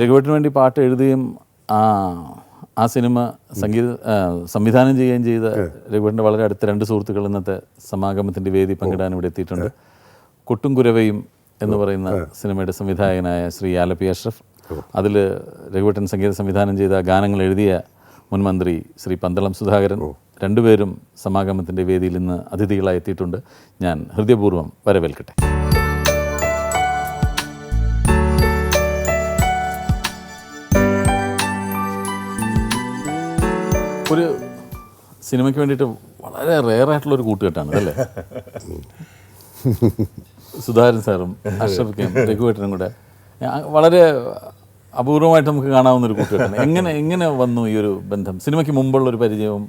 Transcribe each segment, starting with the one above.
രഘുവേട്ടിന് വേണ്ടി പാട്ട് എഴുതുകയും ആ ആ സിനിമ സംഗീത സംവിധാനം ചെയ്യുകയും ചെയ്ത രഘുവേട്ടിന്റെ വളരെ അടുത്ത രണ്ട് സുഹൃത്തുക്കൾ ഇന്നത്തെ സമാഗമത്തിന്റെ വേദി പങ്കിടാൻ ഇവിടെ എത്തിയിട്ടുണ്ട്. കൊട്ടും കുരവയും എന്ന് പറയുന്ന സിനിമയുടെ സംവിധായകനായ ശ്രീ ആലപ്പി അഷ്റഫ്. അതിൽ രഘുവേട്ടൻ സംഗീത സംവിധാനം ചെയ്ത ഗാനങ്ങൾ എഴുതിയ മുൻ മന്ത്രി ശ്രീ പന്തളം സുധാകരൻ രണ്ടുപേരും സമാഗമത്തിന്റെ വേദിയിൽ ഇന്ന് അതിഥികളായി എത്തിയിട്ടുണ്ട്. ഞാൻ ഹൃദയപൂർവം വരവേൽക്കട്ടെ. ഒരു സിനിമയ്ക്ക് വേണ്ടിയിട്ട് വളരെ റെയർ ആയിട്ടുള്ള ഒരു കൂട്ടുകെട്ടാണ് അല്ലേ? സുധാരൻ സാറും അഷ്റഫ് അഷ്റഫിക്കും രഘുവേട്ടനും കൂടെ. വളരെ അപൂർവമായിട്ട് നമുക്ക് കാണാവുന്ന ഒരു കൂട്ടുകെട്ടാണ്. എങ്ങനെ എങ്ങനെ വന്നു ഈ ഒരു ബന്ധം? സിനിമയ്ക്ക് മുമ്പുള്ള ഒരു പരിചയവും?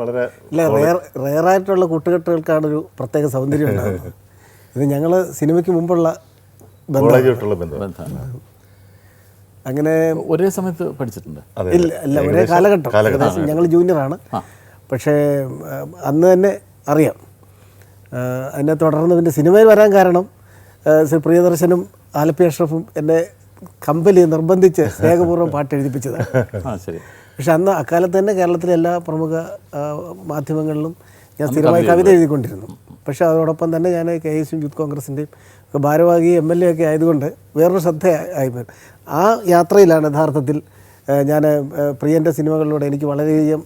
വളരെ ഇല്ല റെയർ റെയറായിട്ടുള്ള കൂട്ടുകെട്ടുകൾക്കാണ് ഒരു പ്രത്യേക സൗന്ദര്യം ഉണ്ടാകുന്നത് ഇത് ഞങ്ങൾ സിനിമയ്ക്ക് മുമ്പുള്ള ബന്ധം ബന്ധം ബന്ധമാണ്. അങ്ങനെ ഒരേ സമയത്ത് പഠിച്ചിട്ടുണ്ട്. ഇല്ല അല്ല ഒരേ കാലഘട്ടം. ഏകദേശം ഞങ്ങൾ ജൂനിയറാണ് പക്ഷേ അന്ന് തന്നെ അറിയാം. എന്നെ തുടർന്ന് പിന്നെ സിനിമയിൽ വരാൻ കാരണം ശ്രീ പ്രിയദർശനും ആലപ്പി അഷ്റഫും എന്നെ കമ്പലി നിർബന്ധിച്ച് സ്നേഹപൂർവം പാട്ട് എഴുതിപ്പിച്ചതാണ്. പക്ഷെ അന്ന് അക്കാലത്ത് തന്നെ കേരളത്തിലെ എല്ലാ പ്രമുഖ മാധ്യമങ്ങളിലും ഞാൻ സ്ഥിരമായി കവിത എഴുതിക്കൊണ്ടിരുന്നു. പക്ഷേ അതോടൊപ്പം തന്നെ ഞാൻ കെ എസ് യു യൂത്ത് കോൺഗ്രസിന്റെയും ഒക്കെ ഭാരവാഹി എം എൽ എ ഒക്കെ ആയതുകൊണ്ട് വേറൊരു ശ്രദ്ധ ആയിപ്പോയി ആ യാത്രയിലാണ് യഥാർത്ഥത്തിൽ ഞാൻ പ്രിയന്റെ സിനിമകളിലൂടെ എനിക്ക് വളരെയധികം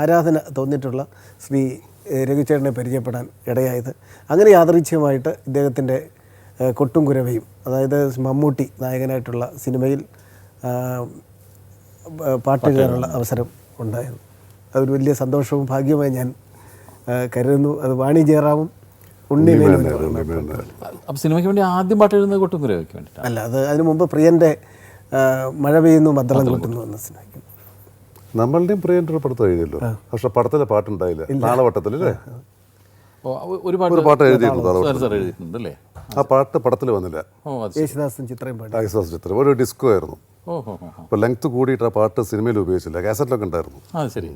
ആരാധന തോന്നിയിട്ടുള്ള ശ്രീ രഘുചേട്ടനെ പരിചയപ്പെടാൻ ഇടയായത്. അങ്ങനെ യാദൃച്ഛ്യമായിട്ട് ഇദ്ദേഹത്തിന്റെ കൊട്ടും കുരവയും അതായത് മമ്മൂട്ടി നായകനായിട്ടുള്ള സിനിമയിൽ പാട്ട് ചെയ്യാനുള്ള അവസരം ഉണ്ടായിരുന്നു. അതൊരു വലിയ സന്തോഷവും ഭാഗ്യമായി ഞാൻ കരുതുന്നു. അത് വാണി ജയറാമും ഉണ്ണി അപ്പോൾ സിനിമയ്ക്ക് വേണ്ടി ആദ്യം പാട്ട് എഴുതുന്നത് കൊട്ടുംകുരവയ്ക്ക് വേണ്ടി അല്ല അത് അതിനു മുമ്പ് പ്രിയന്റെ മഴ പെയ്യുന്നു മദ്ദളം കിട്ടുന്നു എന്ന സിനിമയ്ക്ക്. നമ്മളുടെയും പ്രിയന്റെ പടത്തം എഴുതിയല്ലോ. പക്ഷെ പടത്തിലെ പാട്ടുണ്ടായില്ല നാളവട്ടത്തിൽ അല്ലേ ഓ, ഒരു പാട്ട് പാട്ട് എഴുതിയിരുന്നു സാർ സാർ എഴുതിയിട്ടുണ്ട് അല്ലേ ആ പാട്ട് പടത്തിൽ വന്നില്ല. യേശുദാസും ചിത്രയും ടാക്സാസ് ചിത്രം ഒരു ഡിസ്കോ ആയിരുന്നു. അപ്പോൾ ലെങ്ത് കൂടിയിട്ട് ആ പാട്ട് സിനിമയിൽ ഉപയോഗിച്ചില്ല. കാസറ്റിലൊക്കെ ഉണ്ടായിരുന്നു. ആ ശരി.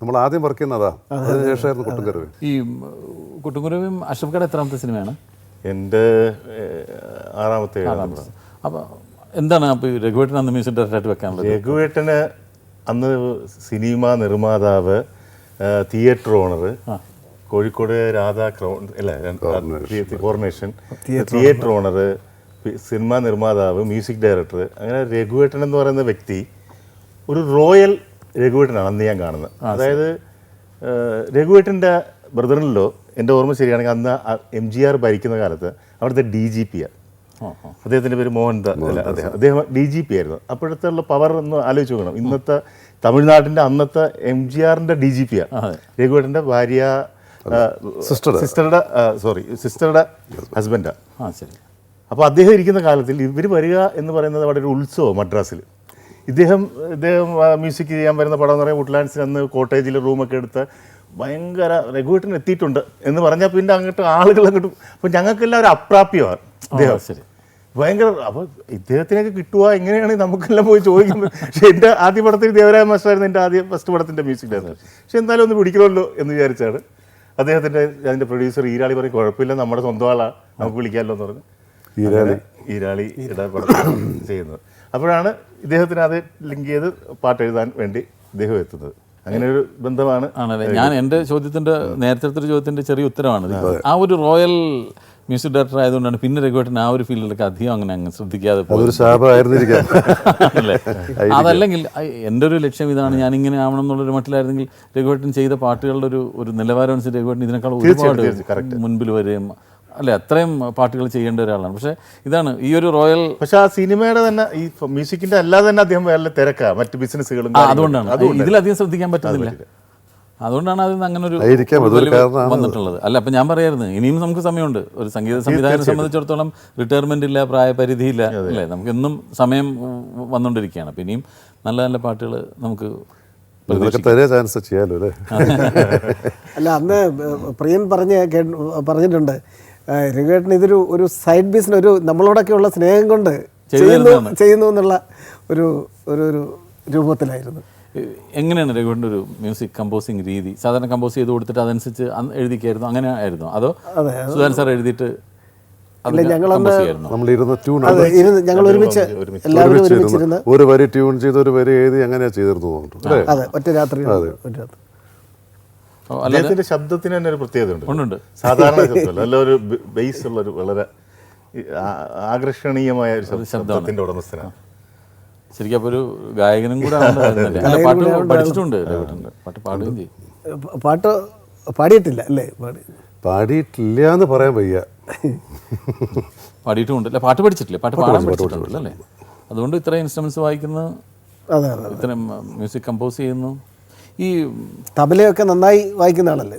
നമ്മൾ ആദ്യം വർക്ക് ചെയ്യുന്നതാ. അതിനുശേഷമായിരുന്നു കുട്ടുംകരവ്. ഈ കുട്ടുംകുരവയും അഷ്റഫ് കട എത്രാമത്തെ സിനിമയാണ്? എന്റെ ആറാമത്തെ അപ്പോൾ എന്താണ് അപ്പോൾ രഘുവേട്ടൻ അന്ന് മ്യൂസിക് ഡയറക്ടറായിട്ട് വെക്കാനുള്ളത്? രഘുവേട്ടന് അന്ന് സിനിമ നിർമ്മാതാവ് theatre owner Kozhikode Radha crown അല്ല കോർണേഷൻ തിയേറ്റർ ഓണർ. സിനിമ നിർമ്മാതാവ് മ്യൂസിക് ഡയറക്ടർ അങ്ങനെ രഘുവേട്ടൻ എന്ന് പറയുന്ന വ്യക്തി ഒരു റോയൽ രഘുവേട്ടനാണ് അന്ന് ഞാൻ കാണുന്നത്. അതായത് രഘുവേട്ടന്റെ ബ്രദറിനല്ലോ എന്റെ ഓർമ്മ ശരിയാണെങ്കിൽ അന്ന് എം ജി ആർ ഭരിക്കുന്ന കാലത്ത് അവിടുത്തെ ഡി ജി പി ആണ് ഓ ഓ അദ്ദേഹത്തിന്റെ പേര് മോഹൻദാസ് അല്ല അദ്ദേഹം. അദ്ദേഹം ഡി ജി പി ആയിരുന്നു. അപ്പോഴത്തെ ഉള്ള പവർ ഒന്ന് ആലോചിച്ച് നോക്കണം. ഇന്നത്തെ തമിഴ്നാട്ടിന്റെ അന്നത്തെ എം ജി ആറിന്റെ ഡി ജി പി ആണ് രഘുവേട്ടന്റെ ഭാര്യ സിസ്റ്റർ സിസ്റ്ററുടെ. സോറി സിസ്റ്ററുടെ ഹസ്ബൻഡാണ് അപ്പോൾ അദ്ദേഹം ഇരിക്കുന്ന കാലത്തിൽ ഇവർ വരിക എന്ന് പറയുന്നത് അവിടെ ഒരു ഉത്സവം മദ്രാസിൽ ഇദ്ദേഹം ഇദ്ദേഹം മ്യൂസിക് ചെയ്യാൻ വരുന്ന പടം എന്ന് പറയുമ്പോൾ വുഡ്ലാൻഡ്സിൽ അന്ന് കോട്ടേജിൽ റൂമൊക്കെ എടുത്ത് ഭയങ്കര രഘുവേട്ടൻ എത്തിയിട്ടുണ്ട് എന്ന് പറഞ്ഞാൽ പിന്നെ അങ്ങോട്ട് ആളുകൾ അങ്ങോട്ട് അപ്പോൾ ഞങ്ങൾക്കെല്ലാം ഒരു അപ്രാപ്യമാണ്. ഇദ്ദേഹം. ശരി. ഭയങ്കര അപ്പോൾ ഇദ്ദേഹത്തിനൊക്കെ കിട്ടുക എങ്ങനെയാണ് നമുക്കെല്ലാം പോയി ചോദിക്കുന്നത്? പക്ഷെ എന്റെ ആദ്യ പടത്തിൽ ദേവരായ മാസ്റ്ററായിരുന്നു എന്റെ ആദ്യ ഫസ്റ്റ് പടത്തിന്റെ മ്യൂസിക് ഡയറക്ടർ പക്ഷെ എന്തായാലും ഒന്ന് പിടിക്കണമല്ലോ എന്ന് വിചാരിച്ചാണ്. അദ്ദേഹത്തിന്റെ അതിന്റെ പ്രൊഡ്യൂസർ ഈരാളി പറയും കുഴപ്പമില്ല നമ്മുടെ സ്വന്തം ആളാണ് നമുക്ക് വിളിക്കാമല്ലോ എന്ന് പറഞ്ഞു ഈരാളി. ഈരാളി പടം ചെയ്യുന്നത്. അപ്പോഴാണ് ഇദ്ദേഹത്തിന് അത് ലിങ്ക് ചെയ്ത് പാട്ട് എഴുതാൻ വേണ്ടി ഇദ്ദേഹം എത്തുന്നത്. അങ്ങനെ ഒരു ബന്ധമാണ്. ആണല്ലേ? ഞാൻ എന്റെ ചോദ്യത്തിന്റെ നേരത്തെ ഒരു ചോദ്യത്തിന്റെ ചെറിയ ഉത്തരമാണ് ആ ഒരു റോയൽ മ്യൂസിക് ഡയറക്ടർ ആയതുകൊണ്ടാണ് പിന്നെ രഘുവേട്ടൻ ആ ഒരു ഫീൽഡിലൊക്കെ അധികം അങ്ങനെ അങ്ങ് ശ്രദ്ധിക്കാതെ അല്ലേ? അതല്ലെങ്കിൽ എന്റെ ഒരു ലക്ഷ്യം ഇതാണ് ഞാൻ ഇങ്ങനെ ആവണം എന്നുള്ളൊരു മട്ടിലായിരുന്നെങ്കിൽ രഘുവേട്ടൻ ചെയ്ത പാട്ടുകളുടെ ഒരു ഒരു നിലവാരം അനുസരിച്ച് രഘുവേട്ടൻ ഇതിനേക്കാൾ ഒരുപാട് മുൻപിൽ വരികയും അല്ലെ അത്രയും പാട്ടുകൾ ചെയ്യേണ്ട ഒരാളാണ്. പക്ഷേ ഇതാണ് ഈ ഒരു റോയൽ പക്ഷേ ആ സിനിമയുടെ തന്നെ ഈ മ്യൂസിക്കിന്റെ അല്ലാതെ തന്നെ അദ്ദേഹം വേറെ തിരക്കാ മറ്റ് ബിസിനസ്സുകളും അതുകൊണ്ടാണ്. ഇതിലധികം ശ്രദ്ധിക്കാൻ പറ്റുന്നില്ല. അതുകൊണ്ടാണ് അതിന് അങ്ങനെ ഒരു വന്നിട്ടുള്ളത്. അല്ല അപ്പം ഞാൻ പറയായിരുന്നു ഇനിയും നമുക്ക് സമയമുണ്ട്. ഒരു സംഗീത സംവിധായകനെ സംബന്ധിച്ചിടത്തോളം റിട്ടയർമെന്റ് ഇല്ല പ്രായപരിധി ഇല്ല അല്ലേ? നമുക്ക് എന്നും സമയം വന്നുകൊണ്ടിരിക്കുകയാണ് അപ്പം ഇനിയും നല്ല നല്ല പാട്ടുകൾ നമുക്ക് ചാൻസ് ചെയ്യാലോ അല്ലേ? അല്ല അന്ന് പ്രിയൻ പറഞ്ഞ പറഞ്ഞിട്ടുണ്ട്. രഘുവേട്ടൻ ഇതൊരു ഒരു സൈഡ് ബിസിനസ് ഒരു നമ്മളോടൊക്കെയുള്ള സ്നേഹം കൊണ്ട് ചെയ്യുന്നു ചെയ്യുന്നു എന്നുള്ള ഒരു ഒരു ഒരു രൂപത്തിലായിരുന്നു. എങ്ങനെയാണ് രഘുവേട്ടൻ ഒരു മ്യൂസിക് കമ്പോസിങ് രീതി? സാധാരണ കമ്പോസ് ചെയ്ത് കൊടുത്തിട്ട് അതനുസരിച്ച് അന്ന് എഴുതിക്കായിരുന്നു? അങ്ങനെ ആയിരുന്നു? അതോ സുധാൻ സാർ എഴുതിയിട്ട് ഇരുന്ന് ട്യൂൺ ഞങ്ങൾ ഒരുമിച്ച് എല്ലാവരും ഒരുമിച്ചിരുന്ന് ഒരു വരി ട്യൂൺ ചെയ്ത് ഒരു വരി എഴുതി അങ്ങനെയാ ചെയ്തിരുന്നു തോന്നുന്നു. അതെ ഒറ്റ രാത്രി ഒറ്റ രാത്രി. അല്ല അദ്ദേഹത്തിന്റെ ശബ്ദത്തിന് തന്നെ ഒരു പ്രത്യേകത ഉണ്ട്. സാധാരണ ശബ്ദമല്ല. നല്ല ഒരു ബേസ് ഉള്ള ഒരു വളരെ ആകർഷണീയമായ ഒരു ശബ്ദ- ശബ്ദത്തിന്റെ ഉടമസ്ഥനാണ്. ശരിക്കും അപ്പോൾ ഒരു ഗായകനും കൂടെ അല്ല? പാട്ട് പഠിച്ചിട്ടുണ്ട് പാട്ട് പാടുകയും ചെയ്യും. പാട്ട് പാടിയിട്ടില്ല അല്ലേ? പാടി. പാടിയിട്ടില്ല എന്ന് പറയാൻ വയ്യ. പാടിയിട്ടുമുണ്ട്. അല്ല പാട്ട് പഠിച്ചിട്ടില്ല? പാട്ട് പാടാൻ പഠിച്ചിട്ടുണ്ട് അല്ലേ? അതുകൊണ്ട് ഇത്ര ഇൻസ്ട്രുമെന്റ്സ് വായിക്കുന്നു. ഇത്രയും മ്യൂസിക് കമ്പോസ് ചെയ്യുന്നു. ഈ തബലയൊക്കെ നന്നായി വായിക്കുന്ന ആളല്ലേ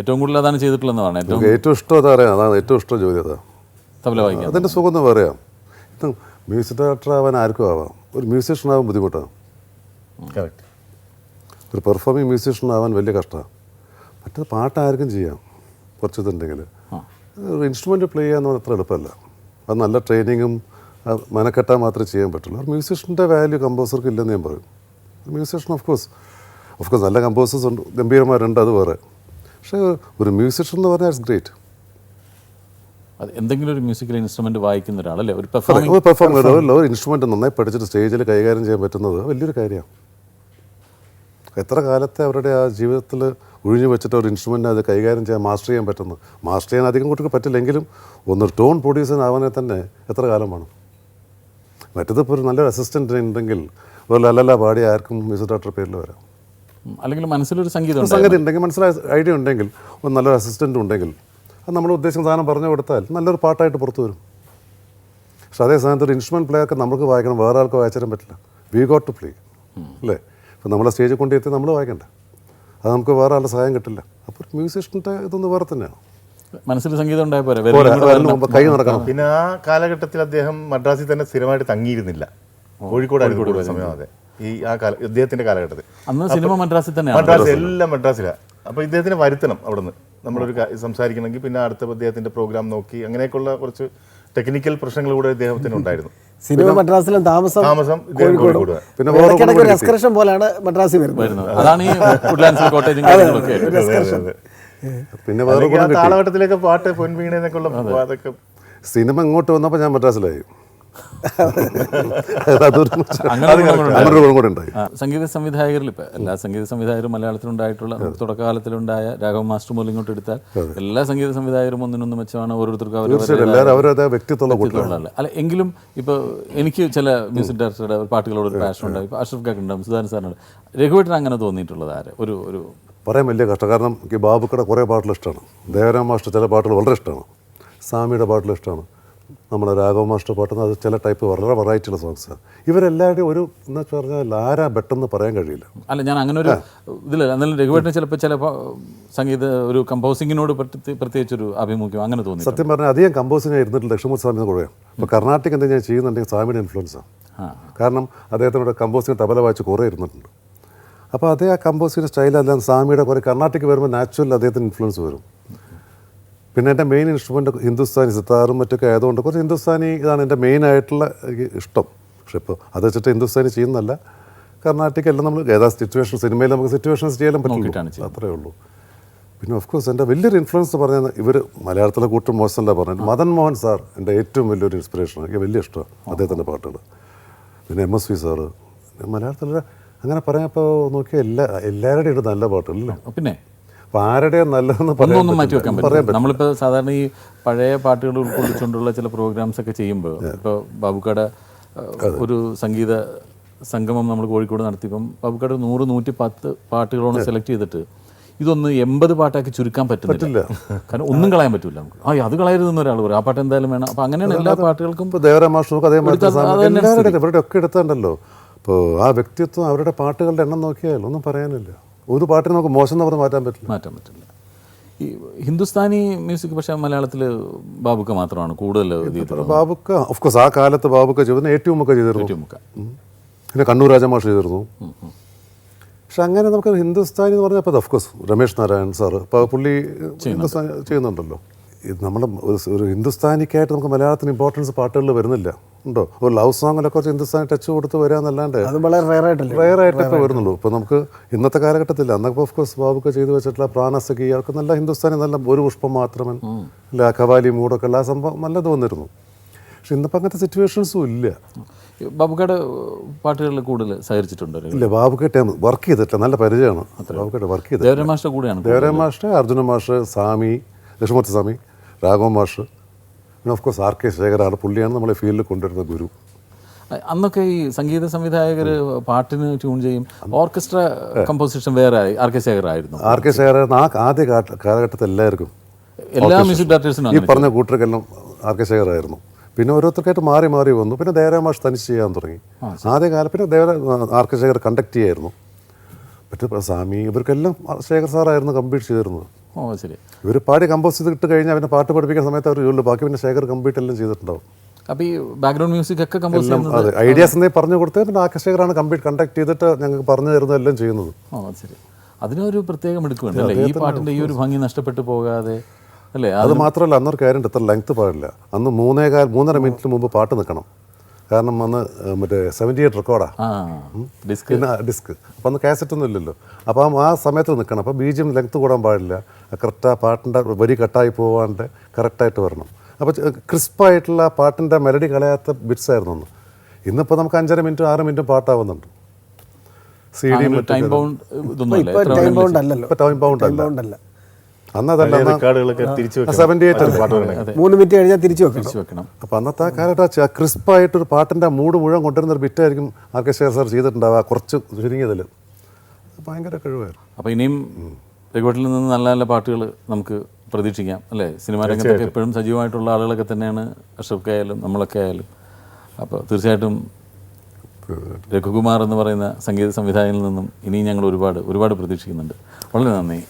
ഏറ്റവും കൂടുതൽ അതാണ് ചെയ്തിട്ടുള്ളതെന്ന് ഏറ്റവും ഏറ്റവും ഇഷ്ടം അതാ അറിയാം അതാണ് ഏറ്റവും ഇഷ്ടം ജോലി അതാ. തബല വായിക്കാൻ. അതിന്റെ സുഖം എന്ന് പറയാം. ഇത് മ്യൂസിക് ഡയറക്ടർ ആവാൻ ആർക്കും ആവാം. ഒരു മ്യൂസിഷ്യൻ ആവാൻ ബുദ്ധിമുട്ടാണ് കറക്റ്റ് ഒരു പെർഫോമിങ് മ്യൂസിഷ്യൻ ആവാൻ വലിയ കഷ്ടമാണ് മറ്റേ പാട്ട് ആർക്കും ചെയ്യാം. കുറച്ച് ഇതുണ്ടെങ്കിൽ ഒരു ഇൻസ്ട്രുമെന്റ് പ്ലേ ചെയ്യാന്ന് അത്ര എളുപ്പമല്ല. അത് നല്ല ട്രെയിനിങ്ങും മനക്കെട്ടാൽ മാത്രമേ ചെയ്യാൻ പറ്റുള്ളൂ. ഒരു മ്യൂസിഷ്യന്റെ വാല്യൂ കമ്പോസർക്ക് ഇല്ലെന്ന് ഞാൻ പറയും. Musician of course of course നല്ല കമ്പോസേഴ്സ് ഉണ്ട്. ഗംഭീരന്മാരുണ്ട് അത് വേറെ. പക്ഷേ ഒരു മ്യൂസിഷ്യൻ എന്ന് പറഞ്ഞാൽ ഇറ്റ്സ് ഗ്രേറ്റ് അത് എന്തെങ്കിലും ഒരു മ്യൂസിക്കൽ ഇൻസ്ട്രുമെന്റ് വായിക്കുന്ന ഒരാളല്ലേ? ഒരു പെർഫോമൻസ് പെർഫോം ഒരു ഇൻസ്ട്രുമെന്റ് നന്നായി പഠിച്ചിട്ട് സ്റ്റേജിൽ കൈകാര്യം ചെയ്യാൻ പറ്റുന്നത് വലിയൊരു കാര്യമാണ്. എത്ര കാലത്തെ അവരുടെ ആ ജീവിതത്തിൽ ഒഴിഞ്ഞു വെച്ചിട്ട് ഒരു ഇൻസ്ട്രുമെന്റ് അത് കൈകാര്യം ചെയ്യാൻ മാസ്റ്റർ ചെയ്യാൻ പറ്റുന്നത്? മാസ്റ്റർ ചെയ്യാൻ അധികം കുട്ടിക്ക് പറ്റില്ലെങ്കിലും ഒന്ന് ടോൺ പ്രൊഡ്യൂസർ ആവാനെ തന്നെ എത്ര കാലം വേണം? മറ്റത് ഇപ്പോൾ ഒരു നല്ലൊരു അസിസ്റ്റന്റ് ഉണ്ടെങ്കിൽ ഒരു ലല്ലല്ല പാടി ആർക്കും മ്യൂസിക് ഡയറക്ടർ പേരിൽ വരാം. അല്ലെങ്കിൽ മനസ്സിലൊരു സംഗീതം. സംഗതി ഉണ്ടെങ്കിൽ മനസ്സിലായ ഐഡിയ ഉണ്ടെങ്കിൽ ഒരു നല്ലൊരു അസിസ്റ്റന്റ് ഉണ്ടെങ്കിൽ അത് നമ്മൾ ഉദ്ദേശിക്കുന്ന സാധനം പറഞ്ഞു കൊടുത്താൽ നല്ലൊരു പാട്ടായിട്ട് പുറത്തു വരും. പക്ഷെ അതേ സമയത്ത് ഒരു ഇൻസ്ട്രുമെന്റ് പ്ലേയൊക്കെ നമുക്ക് വായിക്കണം വേറെ ആൾക്ക് വായിച്ചാലും പറ്റില്ല. വി ഗോട്ട് ടു പ്ലേ അല്ലേ? ഇപ്പം നമ്മളെ സ്റ്റേജിൽ കൊണ്ടെത്തി നമ്മൾ വായിക്കണ്ട. അത് നമുക്ക് വേറെ ആളുടെ സഹായം കിട്ടില്ല. അപ്പോൾ മ്യൂസിഷ്യന്റെ ഇതൊന്ന് വേറെ തന്നെയാണ്? മനസ്സിൽ സംഗീതം ഉണ്ടായ പോലെ കൈ നടക്കണം. പിന്നെ ആ കാലഘട്ടത്തിൽ അദ്ദേഹം മദ്രാസിൽ തന്നെ സ്ഥിരമായിട്ട് തങ്ങിയിരുന്നില്ല. കോഴിക്കോട് കൂടുതൽ സമയം അതെ. ഈ ആ കാല ഇദ്ദേഹത്തിന്റെ കാലഘട്ടത്തിൽ. അന്ന് സിനിമ മദ്രാസിൽ തന്നെ മദ്രാസ് എല്ലാം മദ്രാസിലാണ് അപ്പോൾ ഇദ്ദേഹത്തിന് വരുത്തണം അവിടുന്ന്. നമ്മളൊരു സംസാരിക്കണമെങ്കിൽ പിന്നെ അടുത്ത അദ്ദേഹത്തിന്റെ പ്രോഗ്രാം നോക്കി അങ്ങനെയൊക്കെയുള്ള കുറച്ച് ടെക്നിക്കൽ പ്രശ്നങ്ങൾ കൂടെ ഇദ്ദേഹത്തിന് ഉണ്ടായിരുന്നു. സിനിമ മദ്രാസിലും താമസം താമസം കോഴിക്കോട്. പിന്നെ ഇടയ്ക്കിടയ്ക്ക് ഒരു എക്സ്കർഷൻ പോലാണ് മദ്രാസിൽ വരുന്നത്. അതാണ് ഈ കോട്ടേജും കാര്യങ്ങളൊക്കെ പിന്നെ വേറെ ഗുണം കിട്ടി. താളവട്ടത്തിലൊക്കെ പാട്ട് പൊൻവീണ എന്നൊക്കെ ഉള്ള അതൊക്കെ സിനിമ ഇങ്ങോട്ട് വന്നപ്പോൾ ഞാൻ മദ്രാസിലായി. അതൊരു അങ്ങനെ ഒരു ഗുണം അങ്ങനെ ഒരു ഗുണം കൂടെ ഉണ്ടായി. ആ, സംഗീത സംവിധായകരിൽ ഇപ്പം എല്ലാ സംഗീത സംവിധായകരും മലയാളത്തിലുണ്ടായിട്ടുള്ള തുടക്കകാലത്തിലുണ്ടായ രാഘവ മാസ്റ്റർ മുതൽ ഇങ്ങോട്ട് എടുത്താൽ എല്ലാ സംഗീത സംവിധായകരും ഒന്നിനൊന്ന് മെച്ചമാണ് ഓരോരുത്തർക്കും അവർ തീർച്ചയായിട്ടും. എല്ലാവരും അവരത് വ്യക്തിത്വമുള്ള കൂട്ടിലാണ് അല്ല എങ്കിലും ഇപ്പോൾ എനിക്ക് ചില മ്യൂസിക് ഡയറക്ടറുടെ പാട്ടുകളോട് ഒരു പാഷൻ ഉണ്ട് ഇപ്പോൾ അഷ്റഫ് ഖാക്ക് ഉണ്ടാവും സുധാരൻ സാറിനുണ്ട്. രഘുവേട്ടൻ അങ്ങനെ തോന്നിയിട്ടുള്ളത് ആര്? ഒരു ഒരു പറയാൻ വലിയ കഷ്ടം. കാരണം എനിക്ക് ബാബുക്കടെ കുറേ പാട്ടുകൾ ഇഷ്ടമാണ്. ദേവരാം മാസ്റ്റർ ചില പാട്ടുകൾ വളരെ ഇഷ്ടമാണ്. സ്വാമിയുടെ പാട്ടുകൾ ഇഷ്ടമാണ്. നമ്മുടെ രാഘവ മാസ്റ്റർ പാട്ടെന്ന് അത് ചില ടൈപ്പ് വളരെ വെറൈറ്റിയുള്ള സോങ്സ് ഇവരെല്ലാവരുടെയും ഒരു എന്ന് വെച്ച് പറഞ്ഞാൽ ആരാ പെട്ടെന്ന് പറയാൻ കഴിയില്ല. അല്ല ഞാൻ അങ്ങനെ ഒരു ഇതിലല്ല എന്നാലും രഘുവേട്ടന് ചിലപ്പോൾ ചില സംഗീത ഒരു കമ്പോസിങ്ങിനോട് പ്രത്യേകിച്ച് ഒരു അഭിമുഖ്യം അങ്ങനെ തോന്നി സത്യം പറഞ്ഞാൽ അധികം കമ്പോസിങ് ആയിരുന്നിട്ട് ലക്ഷ്മണ സ്വാമി കൂടെ. ഇപ്പോൾ കർണാട്ടിക് എന്തെങ്കിലും ഞാൻ ചെയ്യുന്നുണ്ടെങ്കിൽ സ്വാമിയുടെ ഇൻഫ്ലുവൻസാണ് കാരണം അദ്ദേഹത്തിനോട് കമ്പോസിങ് തബല വായിച്ച് കുറേ ഇരുന്നിട്ടുണ്ട്. അപ്പോൾ അതേ ആ കമ്പോസിന്റെ സ്റ്റൈലല്ല സ്വാമിയുടെ കുറേ കർണാട്ടിക് വരുമ്പോൾ നാച്ചുറൽ അദ്ദേഹത്തിന് ഇൻഫ്ലുവൻസ് വരും. പിന്നെ എന്റെ മെയിൻ ഇൻസ്ട്രുമെന്റ് ഹിന്ദുസ്ഥാനി സിത്താറും മറ്റൊക്കെ ആയതുകൊണ്ട് കുറച്ച് ഹിന്ദുസ്ഥാനി ഇതാണ് എന്റെ മെയിൻ ആയിട്ടുള്ള ഇഷ്ടം. പക്ഷെ ഇപ്പോൾ അത് വെച്ചിട്ട് ഹിന്ദുസ്ഥാനി ചെയ്യുന്നല്ല കർണാട്ടിക് എല്ലാം നമ്മൾ ഏതാ സിറ്റുവേഷൻ സിനിമയിൽ നമുക്ക് സിറ്റുവേഷൻസ് ചെയ്യാൻ നോക്കിയിട്ടാണ് പറ്റില്ല അത്രേ ഉള്ളൂ. പിന്നെ ഓഫ് കോഴ്സ് എന്റെ വലിയൊരു ഇൻഫ്ലുവൻസ് പറഞ്ഞാൽ ഇവർ മലയാളത്തിലെ കൂട്ടും മോശമല്ല പറഞ്ഞത്. മദൻ മോഹൻ സാർ എന്റെ ഏറ്റവും വലിയൊരു ഇൻസ്പിറേഷൻ എനിക്ക് വലിയ ഇഷ്ടമാണ് അദ്ദേഹത്തിന്റെ പാട്ടുകൾ. പിന്നെ എം എസ് വി സാറ്. മലയാളത്തിലെ അങ്ങനെ പറഞ്ഞപ്പോൾ നോക്കിയാൽ എല്ലാ എല്ലാവരുടെയും ഉണ്ട് നല്ല പാട്ടുകളല്ലേ? പിന്നെ? അപ്പോൾ ആരുടെ നല്ലതെന്ന് പറയാൻ മാറ്റി വെക്കാൻ നമ്മളിപ്പോൾ സാധാരണ ഈ പഴയ പാട്ടുകൾ ഉൾക്കൊള്ളിച്ചുകൊണ്ടുള്ള ചില പ്രോഗ്രാംസ് ഒക്കെ ചെയ്യുമ്പോൾ ഇപ്പോൾ ബാബുക്കട ഒരു സംഗീത സംഗമം നമ്മൾ കോഴിക്കോട് നടത്തിയപ്പം ബാബുക്കട നൂറ് നൂറ്റി പത്ത് പാട്ടുകളോട് സെലക്ട് ചെയ്തിട്ട് ഇതൊന്ന് എൺപത് പാട്ടാക്കി ചുരുക്കാൻ പറ്റുന്നില്ല. കാരണം ഒന്നും കളയാൻ പറ്റില്ല നമുക്ക്. ആ അത് കളയരുതെന്ന് ഒരാൾ പറയും. ആ പാട്ട് എന്തായാലും വേണം. അപ്പോൾ അങ്ങനെയാണ് എല്ലാ പാട്ടുകൾക്കും അതേമാതിരി ഇവരുടെ ഒക്കെ എടുത്തുണ്ടല്ലോ. ഇപ്പോൾ ആ വ്യക്തിത്വം അവരുടെ പാട്ടുകളുടെ എണ്ണം നോക്കിയാൽ ഒന്നും പറയാനില്ല. ഒരു പാട്ടിന് നമുക്ക് മോശം എന്ന് പറഞ്ഞ് മാറ്റാൻ പറ്റില്ല. മാറ്റാൻ പറ്റില്ല. ഈ ഹിന്ദുസ്ഥാനി മ്യൂസിക് പക്ഷേ മലയാളത്തിൽ ബാബുക്ക മാത്രമാണ് കൂടുതൽ ബാബുക്ക? ഓഫ് കോഴ്സ് ആ കാലത്ത് ബാബുക്ക ചെയ്തിരുന്നു ഏറ്റവും മുക്ക ചെയ്തിരുന്നു. പിന്നെ കണ്ണൂർ രാജമാഷ് ചെയ്തിരുന്നു. പക്ഷെ അങ്ങനെ നമുക്ക് ഹിന്ദുസ്ഥാനി എന്ന് പറഞ്ഞപ്പോൾ of course Ramesh Narayan sir. ഇപ്പോൾ പുള്ളി ഹിന്ദുസ്ഥാനി ചെയ്യുന്നുണ്ടല്ലോ. ഇത് നമ്മുടെ ഒരു ഹിന്ദുസ്ഥാനിക്കായിട്ട് നമുക്ക് മലയാളത്തിന് ഇമ്പോർട്ടൻസ് പാട്ടുകളിൽ വരുന്നില്ല. ഉണ്ടോ? ഒരു ലവ് സോങ്ങിലൊക്കെ കുറച്ച് ഹിന്ദുസ്ഥാനി ടച്ച് കൊടുത്ത് വരാന്നല്ലാണ്ട് അത് വളരെ ആയിട്ടൊക്കെ വരുന്നുള്ളൂ. ഇപ്പോൾ നമുക്ക് ഇന്നത്തെ കാലഘട്ടത്തിൽ അന്നൊക്കെ ഓഫ് കോഴ്സ് ബാബുക്ക് ചെയ്തു വെച്ചിട്ടുള്ള പ്രാണസഖി അവർക്ക് നല്ല ഹിന്ദുസ്ഥാനി നല്ല ഒരു പുഷ്പം മാത്രമേ അല്ല കവാലി മൂടൊക്കെ ഉള്ള ആ സംഭവം നല്ലത് വന്നിരുന്നു. പക്ഷെ ഇന്നിപ്പോൾ അങ്ങനത്തെ സിറ്റുവേഷൻസും ഇല്ല. ബാബുക്കയുടെ പാട്ടുകളിൽ കൂടുതൽ സഹകരിച്ചിട്ടുണ്ട് ഇല്ല ബാബുക്കേട്ട് വർക്ക് ചെയ്തിട്ടില്ല. നല്ല പരിചയമാണ്. ബാബുക്കേട്ട് വർക്ക് ചെയ്ത് ദേവരാം മാഷ്ട കൂടെയാണ് ദേവരായ മാഷ് അർജുന മാഷ് സ്വാമി ലക്ഷ്മണ സ്വാമി രാഘവ മാഷ്. പിന്നെ ഓഫ് കോഴ്സ് ആർ കെ ശേഖരാണ് പുള്ളിയാണ് നമ്മളെ ഫീൽഡിൽ കൊണ്ടുവരുന്ന ഗുരു. അന്നൊക്കെ ഈ സംഗീത സംവിധായകർ പാട്ടിന് ട്യൂൺ ചെയ്യും. ഓർക്കസ്ട്ര കമ്പോസിഷൻ വേറെ ആർ കെ ശേഖരായിരുന്നു ആർ കെ ശേഖര ആ ആദ്യ കാല- കാലഘട്ടത്തിൽ എല്ലാവർക്കും. എല്ലാ മ്യൂസിക് ഡയറക്ടേഴ്സിനും ഈ പറഞ്ഞ കൂട്ടർക്കെല്ലാം ആർ കെ ശേഖരായിരുന്നു പിന്നെ ഓരോരുത്തർക്കായിട്ട് മാറി മാറി വന്നു. പിന്നെ ദേവരാമാഷ് തനിച്ച് ചെയ്യാൻ തുടങ്ങി. ആദ്യ കാലം പിന്നെ ദേവര ആർ കെ ശേഖർ കണ്ടക്ട് ചെയ്യായിരുന്നു. മറ്റേ സ്വാമി ഇവർക്കെല്ലാം ശേഖർ സാറായിരുന്നു കംപ്ലീറ്റ് ചെയ്തിരുന്നത്. ഓ ശരി. ഇവർ പാടി കമ്പോസ് ചെയ്തിട്ട് കഴിഞ്ഞാൽ പിന്നെ പാട്ട് പഠിപ്പിക്കുന്ന സമയത്ത് അവർ ചൊല്ലു ബാക്കി പിന്നെ ശേഖർ കമ്പ്ലീറ്റ് എല്ലാം ചെയ്തിട്ടുണ്ടാവും. അപ്പോൾ ഈ ബാക്ക്ഗ്രൗണ്ട് മ്യൂസിക് ഒക്കെ കമ്പോസ് ചെയ്യുന്നത് അതെ. ഐഡിയാസ് എന്നേ പറഞ്ഞു കൊടുത്ത് പിന്നെ ആർ കമ്പ്ലീറ്റ് കണ്ടക്ട് ചെയ്തിട്ട് ഞങ്ങൾക്ക് പറഞ്ഞു തരുന്നത് എല്ലാം ചെയ്യുന്നത്. ഓ ശരി. അതിനൊരു പ്രത്യേകം എടുക്കുന്നുണ്ട് അല്ലേ? ഈ പാട്ടിന്റെ ഈ ഒരു ഭംഗി നഷ്ടപ്പെട്ടു പോകാതെ അല്ലേ? അത് മാത്രമല്ല അന്നൊരു കാര്യം ഇത്ര ലെങ്ത് പാടില്ല. അന്ന് മൂന്നേകാൽ മൂന്നര മിനിറ്റിന് മുമ്പ് പാട്ട് നിൽക്കണം. കാരണം അന്ന് മറ്റേ സെവന്റി എയ്റ്റ് റെക്കോർഡാ ഡിസ്ക്. പിന്നെ ഡിസ്ക്. അപ്പം അന്ന് കാസറ്റ് ഒന്നും ഇല്ലല്ലോ. അപ്പം ആ സമയത്ത് നിൽക്കണം അപ്പോൾ ബീജിയം ലെങ്ത് കൂടാൻ പാടില്ല. കറക്റ്റാ ആ പാട്ടിന്റെ വരി കട്ടായി പോകാണ്ട് കറക്റ്റായിട്ട് വരണം. അപ്പോൾ ക്രിസ്പായിട്ടുള്ള പാട്ടിന്റെ മെലഡി കളയാത്ത ബിറ്റ്സ് ആയിരുന്നു അന്ന്. ഇന്നിപ്പോൾ നമുക്ക് അഞ്ചര മിനിറ്റും ആറ് മിനിറ്റും പാട്ടാവുന്നുണ്ട്. സി ഡി ടൈം ബൗണ്ട് ഇതൊന്നും അല്ല ടൈം ബൗണ്ട് അല്ലല്ലോ. ഇപ്പോൾ ടൈം ബൗണ്ട് ടൈം അല്ല. അല്ലേ? മൂന്ന് മിനിറ്റ് കഴിഞ്ഞാൽ തിരിച്ചു വെക്കണം. വെക്കണം. അപ്പോൾ അന്നത്തെ ക്രിസ്പായിട്ടൊരു പാട്ടിന്റെ മൂഡ് മുഴുവൻ കൊണ്ടുവരുന്ന ഒരു ബിറ്റായിരിക്കും ആർ കെ ശേഖർ സാർ ചെയ്തിട്ടുണ്ടാവുക കുറച്ച് ചുരുങ്ങിയതിൽ ഭയങ്കര കഴിവായിരുന്നു. അപ്പോൾ ഇനിയും രഘുവട്ടിൽ നിന്ന് നല്ല നല്ല പാട്ടുകൾ നമുക്ക് പ്രതീക്ഷിക്കാം അല്ലേ? സിനിമാ രംഗത്തൊക്കെ എപ്പോഴും സജീവമായിട്ടുള്ള ആളുകളൊക്കെ തന്നെയാണ് അഷറഫ് ആയാലും നമ്മളൊക്കെ ആയാലും. അപ്പോൾ തീർച്ചയായിട്ടും. രഘുകുമാർ എന്ന് പറയുന്ന സംഗീത സംവിധായകനിൽ നിന്നും ഇനിയും ഞങ്ങൾ ഒരുപാട് ഒരുപാട് പ്രതീക്ഷിക്കുന്നുണ്ട്. വളരെ നന്ദി.